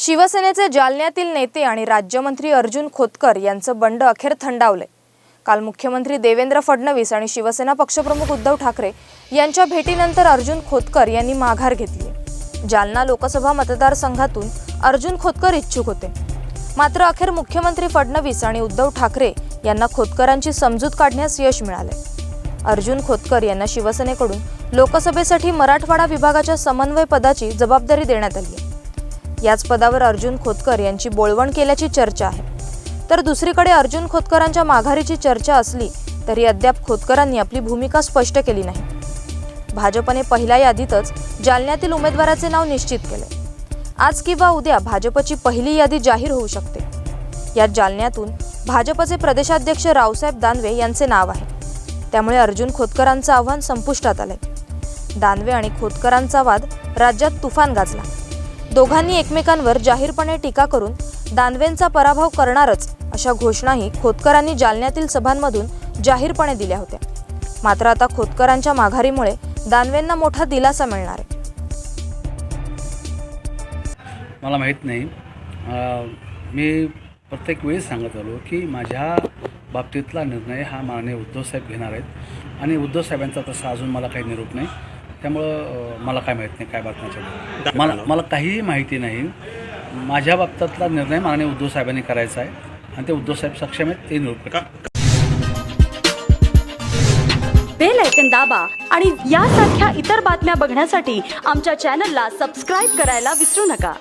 शिवसेनेचे जालन्यातील नेते आणि राज्यमंत्री अर्जुन खोतकर यांचं बंड अखेर थंडावले काल मुख्यमंत्री देवेंद्र फडणवीस आणि शिवसेना पक्षप्रमुख उद्धव ठाकरे यांच्या भेटीनंतर अर्जुन खोतकर यांनी माघार घेतली. जालना लोकसभा मतदारसंघातून अर्जुन खोतकर इच्छुक होते. मात्र अखेर मुख्यमंत्री फडणवीस आणि उद्धव ठाकरे यांना खोतकरांची समजूत काढण्यास यश मिळाले अर्जुन खोतकर यांना शिवसेनेकडून लोकसभेसाठी मराठवाडा विभागाच्या समन्वय पदाची जबाबदारी देण्यात आली आहे याच पदावर अर्जुन खोतकर यांची बोळवण केल्याची चर्चा आहे. तर दुसरीकडे अर्जुन खोतकरांच्या माघारीची चर्चा असली तरी अद्याप खोतकरांनी आपली भूमिका स्पष्ट केली नाही. भाजपने पहिल्या यादीतच जालन्यातील उमेदवाराचे नाव निश्चित केले. आज किंवा उद्या भाजपची पहिली यादी जाहीर होऊ शकते. यात जालन्यातून भाजपचे प्रदेशाध्यक्ष रावसाहेब दानवे यांचे नाव आहे. त्यामुळे अर्जुन खोतकरांचं आव्हान संपुष्टात आलंय. दानवे आणि खोतकरांचा वाद राज्यात तुफान गाजला. दोघांनी एकमेकांवर जाहीरपणे टीका करून दानवेंचा पराभव करणारच अशा घोषणाही खोतकरांनी जालन्यातील सभांमधून जाहीरपणे दिल्या होत्या. मात्र आता खोतकरांच्या माघारीमुळे दानवेंना मोठा दिलासा मिळणार आहे. मला माहीत नाही. मी प्रत्येक वेळी सांगत आलो की माझ्या बाबतीतला निर्णय हा माननीय उद्धवसाहेब घेणार आहेत. आणि उद्धवसाहेबांचा तसा अजून मला काही निरोप नाही. त्यामुळं मला काय माहीत नाही काय बातम्याच्या मला मला काहीही माहिती नाही. माझ्या बाबतीतला निर्णय माननीय उद्धवसाहेबांनी करायचा आहे. आणि ते उद्धवसाहेब सक्षम आहेत ते निरोप बेल ऐकन दाबा आणि यासारख्या इतर बातम्या बघण्यासाठी आमच्या चॅनलला सबस्क्राईब करायला विसरू नका.